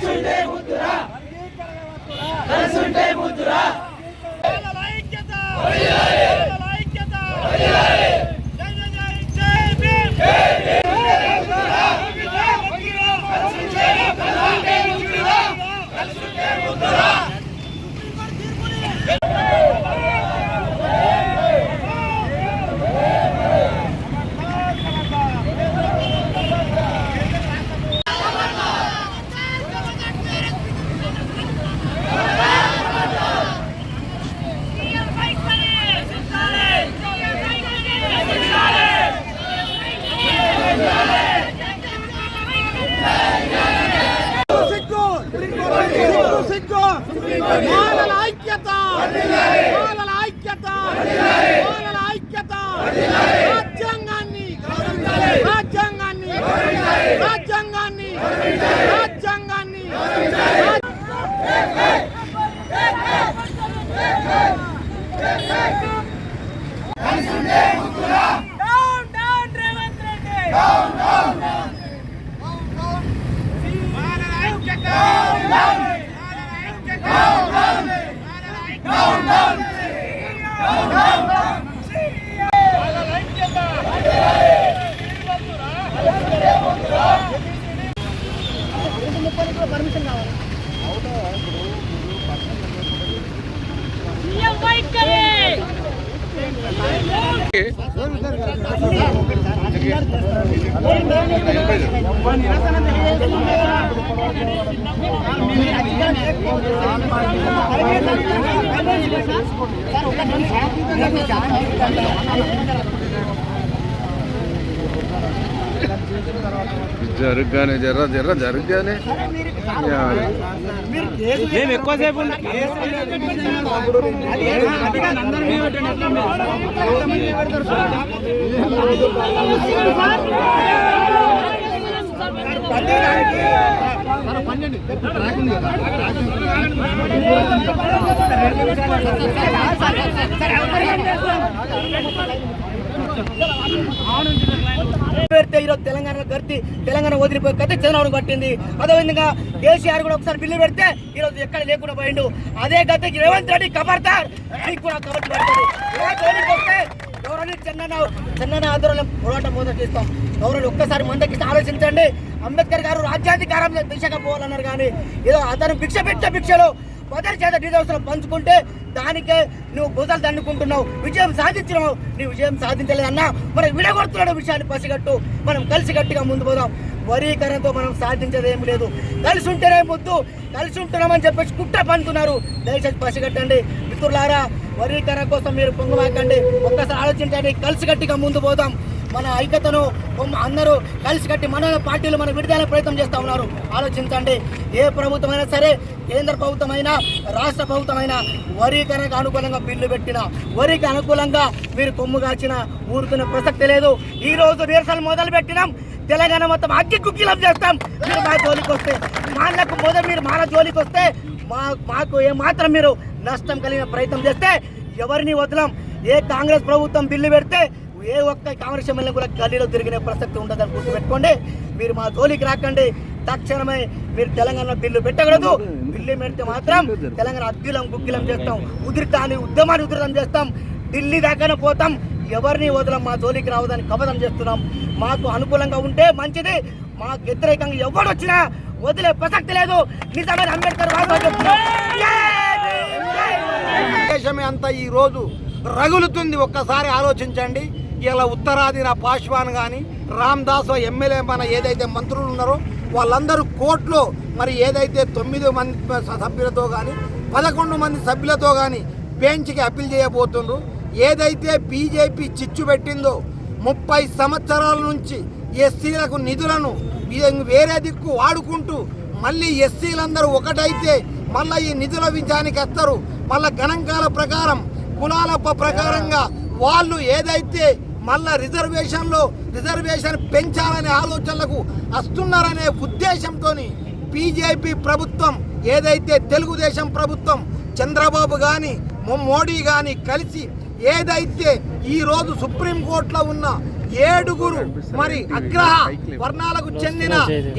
సిగ్గు రాజ్యాంగాన్ని రాజ్యాంగాన్ని ఓకే. జరగగానే జర్ర జర్ర జరగగానే మేము ఎక్కువసేపు ఉన్న- పెడితే ఈరోజు తెలంగాణ గర్తి తెలంగాణ వదిలిపోయి కథ చంద్రబాబు పట్టింది. అదేవిధంగా కేసీఆర్ కూడా ఒకసారి బిల్లు పెడితే ఈరోజు ఎక్కడ లేకుండా పోయిండు. అదే గతకి రేవంత్ రెడ్డి కబర్తార్ కూడా కబర్తి పడుతుంది. ఇలా చెన్నన్న చెన్నన్న ఆందోళన పోరాటం మొదలు చేస్తాం గౌరవులు ఒక్కసారి మందకి ఆలోచించండి. అంబేద్కర్ గారు రాజ్యాధికారం దిశగా పోవాలన్నారు కానీ ఏదో అతను భిక్ష పెట్టే భిక్షలో మొదటి చేత డీదోసులు పంచుకుంటే దానికే నువ్వు బుధలు దండుకుంటున్నావు. విజయం సాధించినావు. నీ విజయం సాధించలేదన్నా మనం విడగొడుతున్నాడు విషయాన్ని పసిగట్టు. మనం కలిసి గట్టిగా ముందు పోదాం. వరీకరణతో మనం సాధించదేం లేదు. కలిసి ఉంటేనే ముద్దు. కలిసి ఉంటున్నామని చెప్పేసి కుట్ర పంతున్నారు దయచేసి పసిగట్టండి. మిత్రులారా వరీకరణ కోసం మీరు పొంగమాకండి. ఒక్కసారి ఆలోచించండి. కలిసి గట్టిగా ముందు పోదాం. మన ఐక్యతను అందరూ కలిసి కట్టి మన పార్టీలు మన విడుదల ప్రయత్నం చేస్తూ ఉన్నారు. ఆలోచించండి. ఏ ప్రభుత్వం అయినా సరే కేంద్ర ప్రభుత్వం అయినా రాష్ట్ర ప్రభుత్వం అయినా వరీకరణకు అనుకూలంగా బిల్లు పెట్టిన వరికి అనుకూలంగా మీరు కొమ్ము కాచిన ఊరుకున్న ప్రసక్తి లేదు. ఈ రోజు నిరసనలు మొదలు పెట్టినాం. తెలంగాణ మొత్తం అగ్గి కుక్కిలం చేస్తాం. మీరు మా జోలికి వస్తే మాకు మొదలు మీరు మా జోలికి వస్తే మా మాకు ఏమాత్రం మీరు నష్టం కలిగిన ప్రయత్నం చేస్తే ఎవరిని వదలం? ఏ కాంగ్రెస్ ప్రభుత్వం బిల్లు పెడితే ఏ ఒక్క కాంగ్రెస్ ఎమ్మెల్యే కూడా గల్లీలో తిరిగిన ప్రసక్తి ఉండదని గుర్తుపెట్టుకోండి. మీరు మా జోలికి రాకండి. తక్షణమే మీరు తెలంగాణ బిల్లు పెట్టకూడదు. బిల్లు పెడితే మాత్రం తెలంగాణ అద్దులం గుగ్గిలం చేస్తాం. ఉధృతాన్ని ఉద్యమాన్ని ఉధృతం చేస్తాం. ఢిల్లీ దాకానే పోతాం. ఎవరిని వదలం? మా జోలికి రావదని కపదం చేస్తున్నాం. మాకు అనుకూలంగా ఉంటే మంచిది. మాకు వ్యతిరేకంగా ఎవరు వచ్చినా వదిలే ప్రసక్తి లేదు. నిజమైన అంబేద్కర్ దేశమే అంతా ఈ రోజు రగులుతుంది. ఒక్కసారి ఆలోచించండి. ఇలా ఉత్తరాదిన పాశ్వాన్ కానీ రామ్దాస్ ఎమ్మెల్యే మన ఏదైతే మంత్రులు ఉన్నారో వాళ్ళందరూ కోర్టులో మరి ఏదైతే తొమ్మిది మంది సభ్యులతో కానీ పదకొండు మంది సభ్యులతో కానీ బెంచ్కి అప్పీల్ చేయబోతుండ్రు. ఏదైతే బీజేపీ చిచ్చు పెట్టిందో ముప్పై సంవత్సరాల నుంచి ఎస్సీలకు నిధులను వేరే దిక్కు వాడుకుంటూ మళ్ళీ ఎస్సీలందరూ ఒకటైతే మళ్ళీ ఈ నిధుల విజయానికి వస్తారు. మళ్ళా గణాంకాల ప్రకారం కులాల ప్రకారంగా వాళ్ళు ఏదైతే మళ్ళా రిజర్వేషన్లో రిజర్వేషన్ పెంచాలనే ఆలోచనలకు వస్తున్నారనే ఉద్దేశంతో బీజేపీ ప్రభుత్వం ఏదైతే తెలుగుదేశం ప్రభుత్వం చంద్రబాబు కానీ మోడీ కానీ కలిసి ఏదైతే ఈరోజు సుప్రీంకోర్టులో ఉన్న ఏడుగురు మరి అగ్రహ వర్ణాలకు చెందిన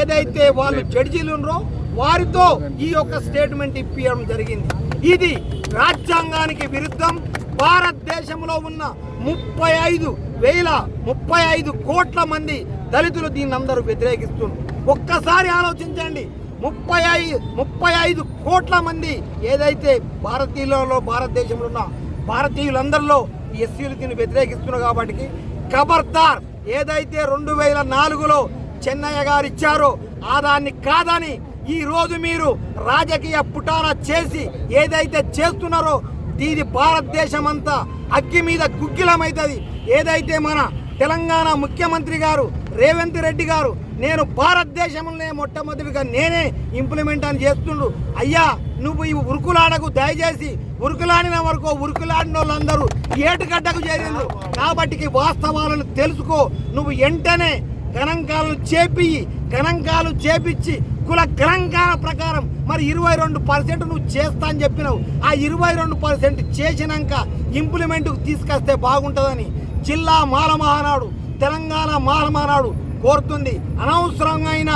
ఏదైతే వాళ్ళు జడ్జీలు ఉన్నారో వారితో ఈ యొక్క స్టేట్మెంట్ ఇప్పించడం జరిగింది. ఇది రాజ్యాంగానికి విరుద్ధం. భారతదేశంలో ఉన్న ముప్పై ఐదు వేల ముప్పై ఐదు కోట్ల మంది దళితులు దీన్ని అందరూ వ్యతిరేకిస్తున్నారు ఒక్కసారి ఆలోచించండి. ముప్పై ఐదు ముప్పై ఐదు కోట్ల మంది ఏదైతే భారతీయులలో భారతదేశంలో ఉన్న భారతీయులందరిలో ఎస్సీలు దీన్ని వ్యతిరేకిస్తున్నారు కాబట్టి ఖబర్దార్ ఏదైతే రెండు వేల నాలుగులో చెన్నయ్య గారు ఇచ్చారో ఆ దాన్ని కాదని ఈరోజు మీరు రాజకీయ పుటాన చేసి ఏదైతే చేస్తున్నారో ఇది భారతదేశం అంతా అగ్గి మీద గుగ్గిలమవుతుంది ఏదైతే మన తెలంగాణ ముఖ్యమంత్రి గారు రేవంత్ రెడ్డి గారు నేను భారతదేశంలోనే మొట్టమొదటిగా నేనే ఇంప్లిమెంట్ అని చేస్తుండు అయ్యా నువ్వు ఈ ఉరుకులాడకు దయచేసి ఉరుకులాడిన వరకు ఉరుకులాడిన వాళ్ళందరూ ఏటుగడ్డకు చేరిండ్రు. కాబట్టి వాస్తవాలను తెలుసుకో. నువ్వు వెంటనే గణాంకాలను చేపి గణాంకాలు చేపించి కుల గణాంకాల ప్రకారం మరి ఇరవై రెండు పర్సెంట్ నువ్వు చేస్తా అని చెప్పినావు. ఆ ఇరవై రెండు పర్సెంట్ చేసినాక ఇంప్లిమెంట్కు తీసుకొస్తే బాగుంటుందని జిల్లా మాల మహానాడు తెలంగాణ మాల మహానాడు కోరుతుంది అనవసరమైన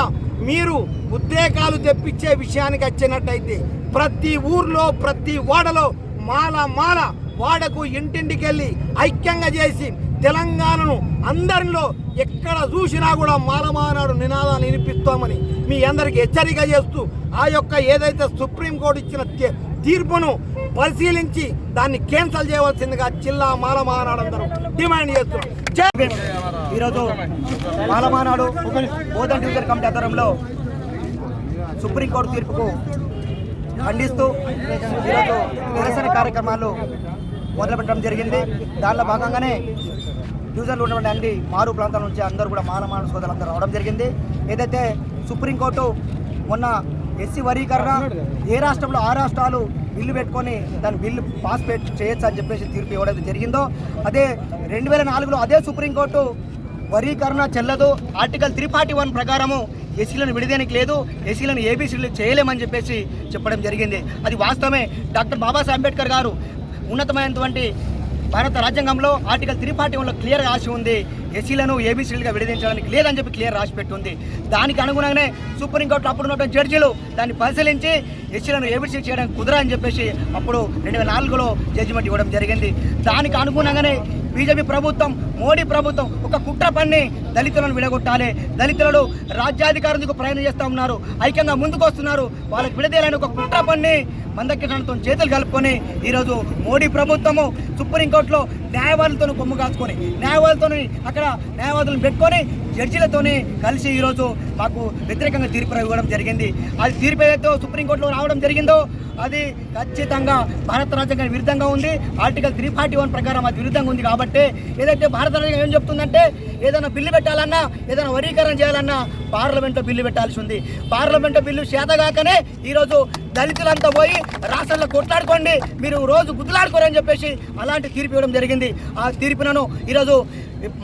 మీరు ఉద్రేకాలు తెప్పించే విషయానికి వచ్చినట్టయితే ప్రతి ఊర్లో ప్రతి వాడలో మాల మాల వాడకు ఇంటింటికి వెళ్ళి ఐక్యంగా చేసి తెలంగాణను అందరిలో ఎక్కడ చూసినా కూడా మాలమానాడు నినాదాన్ని వినిపిస్తామని మీ అందరికి హెచ్చరిక చేస్తూ ఆ యొక్క ఏదైతే సుప్రీంకోర్టు ఇచ్చిన తీర్పును పరిశీలించి దాన్ని క్యాన్సల్ చేయవలసిందిగా జిల్లా మాలమానాడు అందరూ డిమాండ్ చేస్తున్నాం ఈరోజు మాలమానాడు బోధన్ డివిజన్ కమిటీ ఆధ్వర్యంలో సుప్రీంకోర్టు తీర్పుకు ఖండిస్తూ ఈరోజు నిరసన కార్యక్రమాలు మొదలుపెట్టడం జరిగింది. దానిలో భాగంగానే డివిజన్లో ఉన్నటువంటి అన్ని మారు ప్రాంతాల నుంచి అందరూ కూడా మానమాన సోదరులందరూ రావడం జరిగింది. ఏదైతే సుప్రీంకోర్టు మొన్న ఎస్సీ వర్గీకరణ ఏ రాష్ట్రంలో ఆ రాష్ట్రాలు బిల్లు పెట్టుకొని దాని బిల్లు పాస్ చేయొచ్చు అని చెప్పేసి తీర్పు ఇవ్వడం జరిగిందో అదే రెండు వేల నాలుగులో అదే సుప్రీంకోర్టు వర్గీకరణ చెల్లదు. ఆర్టికల్ త్రీ ఫార్టీ వన్ ప్రకారము ఎస్సీలను విడిదేనికి లేదు ఎస్సీలను ఏబీసీలు చేయలేమని చెప్పేసి చెప్పడం జరిగింది. అది వాస్తవమే. డాక్టర్ బాబాసాహెబ్ అంబేద్కర్ గారు ఉన్నతమైనటువంటి భారత రాజ్యాంగంలో ఆర్టికల్ త్రీ ఫార్టీ వన్లో క్లియర్ రాసి ఉంది. ఎస్సీలను ఏబీసీలుగా విడదించడానికి లేదని చెప్పి క్లియర్ రాసి పెట్టుంది. దానికి అనుగుణంగానే సుప్రీంకోర్టు అప్పుడు ఉన్నటువంటి జడ్జీలు దాన్ని పరిశీలించి ఎస్సీలను ఏబీసీ చేయడానికి కుదరని చెప్పేసి అప్పుడు రెండు వేల నాలుగులో జడ్జిమెంట్ ఇవ్వడం జరిగింది. దానికి అనుగుణంగానే బీజేపీ ప్రభుత్వం మోడీ ప్రభుత్వం ఒక కుట్ర పన్ని దళితులను విడగొట్టాలి. దళితులను రాజ్యాధికారులకు ప్రయాణం చేస్తూ ఉన్నారు. ఐక్యంగా ముందుకు వస్తున్నారు. వాళ్ళకి విడదీయాలని ఒక కుట్ర పన్ని మందకిరణతో చేతులు కలుపుకొని ఈరోజు మోడీ ప్రభుత్వము సుప్రీంకోర్టులో న్యాయవాదులతో కొమ్ము కాచుకొని న్యాయవాదులతో అక్కడ న్యాయవాదులను పెట్టుకొని జడ్జీలతోనే కలిసి ఈరోజు మాకు వ్యతిరేకంగా తీర్పు ఇవ్వడం జరిగింది. అది తీర్పు ఏదైతే సుప్రీంకోర్టులో రావడం జరిగిందో అది ఖచ్చితంగా భారత రాజ్యాంగానికి విరుద్ధంగా ఉంది. ఆర్టికల్ త్రీ ఫార్టీ వన్ ప్రకారం అది విరుద్ధంగా ఉంది కాబట్టి ఏదైతే భారత రాజ్యాంగం ఏం చెప్తుందంటే ఏదైనా బిల్లు పెట్టాలన్నా ఏదైనా వర్గీకరణ చేయాలన్నా పార్లమెంట్లో బిల్లు పెట్టాల్సి ఉంది. పార్లమెంట్లో బిల్లు చేతగాకనే ఈరోజు దళితులంతా పోయి రాష్ట్రంలో కొట్లాడుకోండి మీరు రోజు గుద్దులాడుకోరని చెప్పేసి అలాంటి తీర్పు ఇవ్వడం జరిగింది. ఆ తీర్పులను ఈరోజు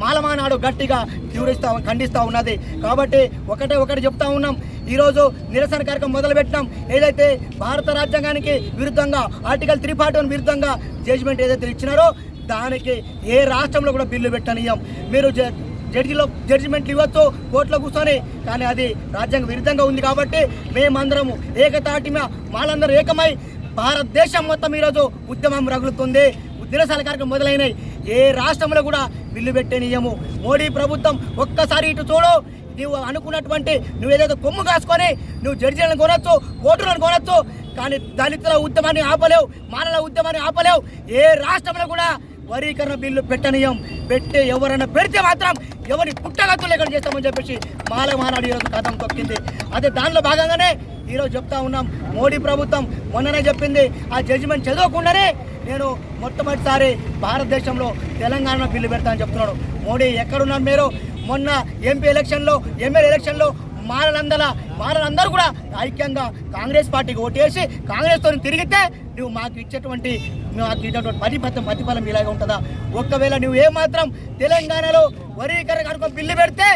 మాలమానాడు గట్టిగా తీవ్రిస్తా ఖండిస్తూ ఉన్నది. కాబట్టి ఒకటే ఒకటి చెప్తా ఉన్నాం. ఈరోజు నిరసన కార్యక్రమం మొదలుపెట్టినాం. ఏదైతే భారత రాజ్యాంగానికి విరుద్ధంగా ఆర్టికల్ త్రీ ఫార్టీ వన్ విరుద్ధంగా జడ్జిమెంట్ ఏదైతే ఇచ్చినారో దానికి ఏ రాష్ట్రంలో కూడా బిల్లు పెట్టనీయం. మీరు జడ్జిలో జడ్జిమెంట్లు ఇవ్వచ్చు కోర్టులో కూర్చొని. కానీ అది రాజ్యాంగ విరుద్ధంగా ఉంది కాబట్టి మేమందరము ఏకతాటిమ మాలందరూ ఏకమై భారతదేశం మొత్తం ఈరోజు ఉద్యమం రగులుతుంది. నిరసన కార్యక్రమం మొదలైనవి ఏ రాష్ట్రంలో కూడా బిల్లు పెట్టేనియము. మోడీ ప్రభుత్వం ఒక్కసారి ఇటు చూడు. నువ్వు అనుకున్నటువంటి నువ్వు ఏదైతే కొమ్ము కాసుకొని నువ్వు జడ్జీలను కొనొచ్చు కోర్టులను కొనొచ్చు కానీ దళితుల ఉద్యమాన్ని ఆపలేవు మానల ఉద్యమాన్ని ఆపలేవు. ఏ రాష్ట్రంలో కూడా వరీకరణ బిల్లు పెట్టనీయం. పెట్టి ఎవరైనా పెడితే మాత్రం ఎవరి పుట్టగత్తు లేకుండా చేస్తామని చెప్పేసి మాల మహానాడు ఈరోజు కథం తొక్కింది. అదే దానిలో భాగంగానే ఈరోజు చెప్తా ఉన్నాం. మోడీ ప్రభుత్వం మొన్ననే చెప్పింది. ఆ జడ్జిమెంట్ చదవకుండానే నేను మొట్టమొదటిసారి భారతదేశంలో తెలంగాణ బిల్లు పెడతానని చెప్తున్నాడు మోడీ ఎక్కడున్నారు మీరు? మొన్న ఎంపీ ఎలక్షన్లో ఎమ్మెల్యే ఎలక్షన్లో మారలందల మారలందరూ కూడా ఐక్యంగా కాంగ్రెస్ పార్టీకి ఓటేసి కాంగ్రెస్తో తిరిగితే నువ్వు మాకు ఇచ్చేటువంటి మాకు ఇచ్చేటువంటి ప్రతిఫలం ప్రతిఫలం ఇలాగే ఉంటుందా? ఒక్కవేళ నువ్వు ఏమాత్రం తెలంగాణలో వరీకరణ కనుక బిల్లు పెడితే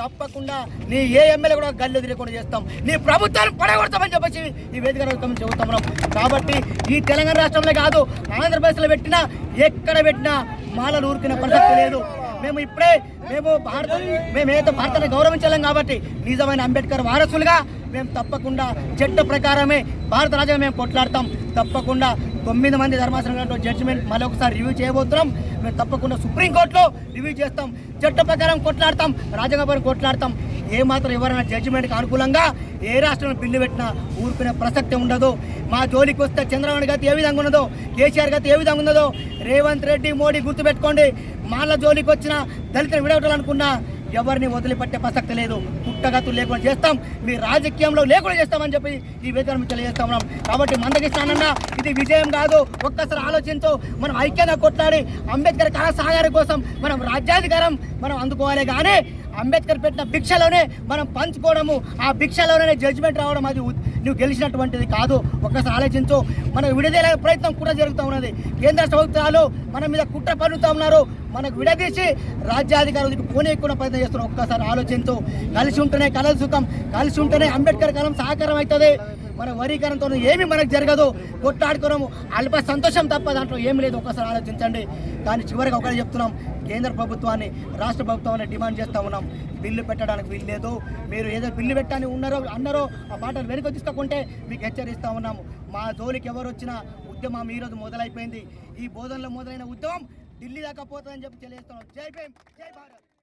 తప్పకుండా నీ ఏ ఎమ్మెల్యే కూడా గల్లు తిరగకుండా చేస్తాం. నీ ప్రభుత్వాన్ని పడగొడతామని చెప్పేసి ఈ వేదిక రూపం చెబుతున్నాం కాబట్టి ఈ తెలంగాణ రాష్ట్రంలో కాదు ఆంధ్రప్రదేశ్లో పెట్టినా ఎక్కడ పెట్టినా మాలలు ఊరికిన పరిస్థితి లేదు. మేము ఇప్పుడే మేము భారత మేము ఏదైతే భారతాన్ని గౌరవించలేం కాబట్టి నిజమైన అంబేద్కర్ వారసులుగా మేము తప్పకుండా చట్ట ప్రకారమే భారత రాజ్యాంగం మేము కొట్లాడతాం. తప్పకుండా తొమ్మిది మంది ధర్మాసనం జడ్జిమెంట్ మరొకసారి రివ్యూ చేయబోతున్నాం. మేము తప్పకుండా సుప్రీంకోర్టులో రివ్యూ చేస్తాం. చట్ట ప్రకారం కొట్లాడతాం. రాజ్యాంగపరం కొట్లాడతాం. ఏ మాత్రం ఎవరైనా జడ్జిమెంట్కి అనుకూలంగా ఏ రాష్ట్రంలో బిల్లు పెట్టినా ఊరుకునే ప్రసక్తి ఉండదు. మా జోలికి వస్తే చంద్రబాబు గతి ఏ విధంగా ఉన్నదో కేసీఆర్ గతి ఏ విధంగా ఉన్నదో రేవంత్ రెడ్డి మోడీ గుర్తుపెట్టుకోండి. మాల జోలికి వచ్చిన దళితులు విడవటాలనుకున్నా ఎవరిని వదిలిపెట్టే ప్రసక్తి లేదు. పుట్టగతులు లేకుండా చేస్తాం. మీ రాజకీయంలో లేకుండా చేస్తామని చెప్పి ఈ వేదిక నుంచి తెలియజేస్తా ఉన్నాం. కాబట్టి మందగిస్తానన్న ఇది విజయం కాదు. ఒక్కసారి ఆలోచించు. మనం ఐక్యంగా కొట్లాడి అంబేద్కర్ కళ సాగారి కోసం మనం రాజ్యాధికారం మనం అందుకోవాలి కానీ అంబేద్కర్ పెట్టిన భిక్షలోనే మనం పంచుకోవడము ఆ భిక్షలోనే జడ్జిమెంట్ రావడం అది నువ్వు గెలిచినటువంటిది కాదు. ఒక్కసారి ఆలోచించు. మనకు విడదీయలే ప్రయత్నం కూడా జరుగుతూ ఉన్నది. కేంద్ర ప్రభుత్వాలు మన మీద కుట్ర పన్నుతూ ఉన్నారు. మనకు విడదీసి రాజ్యాధికారులకు పోనీయకుండా ప్రయత్నం చేస్తున్నారు. ఒక్కసారి ఆలోచించు. కలిసి ఉంటేనే కలలు సుఖం కలిసి ఉంటేనే అంబేద్కర్ కాలం సహకారం అవుతుంది. మన వరీకరణతో ఏమి మనకు జరగదు. కొట్లాడుకోవడం అల్ప సంతోషం తప్ప దాంట్లో ఏమి లేదు. ఒక్కసారి ఆలోచించండి. కానీ చివరికి ఒకటే చెప్తున్నాం. కేంద్ర ప్రభుత్వాన్ని రాష్ట్ర ప్రభుత్వాన్ని డిమాండ్ చేస్తూ ఉన్నాం. బిల్లు పెట్టడానికి వీల్లేదు మీరు ఏదో బిల్లు పెట్టని ఉన్నారో అన్నారో ఆ మాటలు వెనుక తీసుకుంటే మీకు హెచ్చరిస్తా ఉన్నాము మా జోలికి ఎవరు వచ్చినా ఉద్యమం ఈరోజు మొదలైపోయింది. ఈ బోధనలో మొదలైన ఉద్యమం ఢిల్లీ దాకా పోతుందని చెప్పి తెలియజేస్తున్నాం. జై భీమ్ జై భారత్.